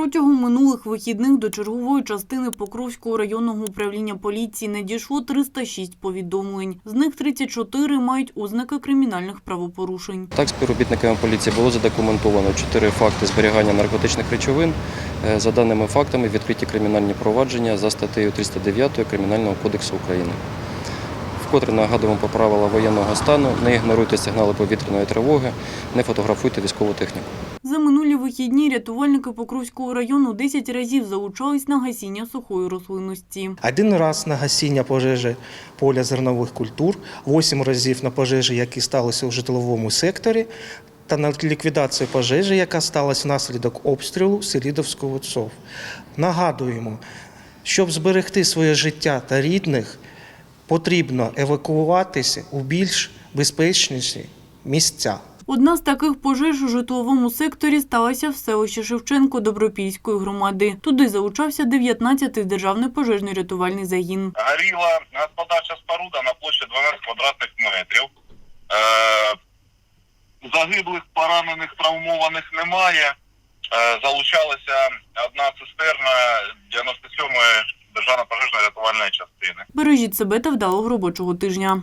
Протягом минулих вихідних до чергової частини Покровського районного управління поліції надійшло 306 повідомлень. З них 34 мають ознаки кримінальних правопорушень. Так, співробітниками поліції було задокументовано чотири факти зберігання наркотичних речовин. Е, За даними фактами, відкриті кримінальні провадження за статтею 309 Кримінального кодексу України. Вкотре нагадуємо про правила воєнного стану, не ігноруйте сигнали повітряної тривоги, не фотографуйте військову техніку. За минулі вихідні рятувальники Покровського району 10 разів залучались на гасіння сухої рослинності. Один раз на гасіння пожежі поля зернових культур, 8 разів на пожежі, які сталися у житловому секторі, та на ліквідацію пожежі, яка сталася внаслідок обстрілу Селідовського ЦОВ. Нагадуємо, щоб зберегти своє життя та рідних, потрібно евакуюватися у більш безпечніші місця. Одна з таких пожеж у житловому секторі сталася в селищі Шевченко Добропільської громади. Туди залучався 19-й державний пожежний рятувальний загін. горіла господарча споруда на площі 12 квадратних метрів. Е, загиблих, поранених, травмованих немає. Е, Бережіть себе та вдалого робочого тижня.